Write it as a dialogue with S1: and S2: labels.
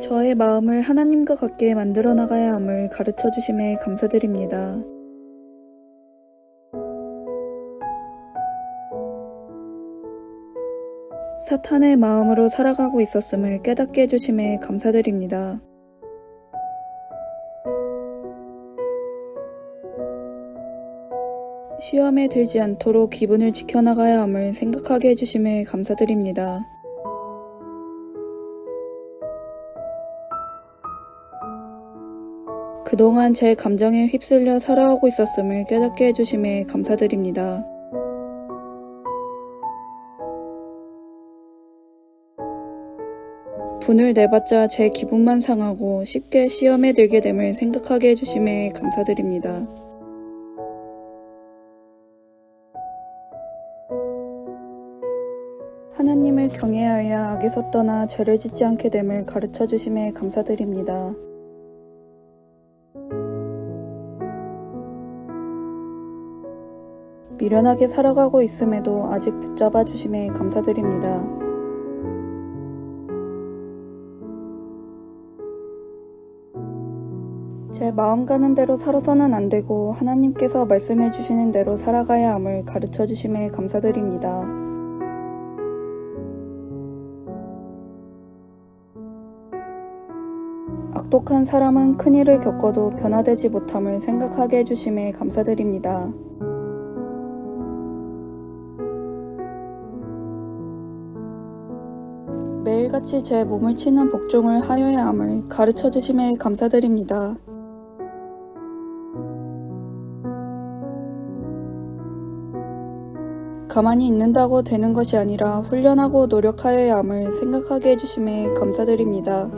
S1: 저의 마음을 하나님과 같게 만들어 나가야 함을 가르쳐 주심에 감사드립니다. 사탄의 마음으로 살아가고 있었음을 깨닫게 해주심에 감사드립니다. 시험에 들지 않도록 기분을 지켜나가야 함을 생각하게 해주심에 감사드립니다. 그동안 제 감정에 휩쓸려 살아오고 있었음을 깨닫게 해주심에 감사드립니다. 분을 내봤자 제 기분만 상하고 쉽게 시험에 들게 됨을 생각하게 해주심에 감사드립니다. 하나님을 경외하여 악에서 떠나 죄를 짓지 않게 됨을 가르쳐 주심에 감사드립니다. 미련하게 살아가고 있음에도 아직 붙잡아 주심에 감사드립니다. 제 마음 가는 대로 살아서는 안 되고 하나님께서 말씀해 주시는 대로 살아가야 함을 가르쳐 주심에 감사드립니다. 악독한 사람은 큰 일을 겪어도 변화되지 못함을 생각하게 해주심에 감사드립니다. 매일같이 제 몸을 치는 복종을 하여야 함을 가르쳐 주심에 감사드립니다. 가만히 있는다고 되는 것이 아니라 훈련하고 노력하여야 함을 생각하게 해주심에 감사드립니다.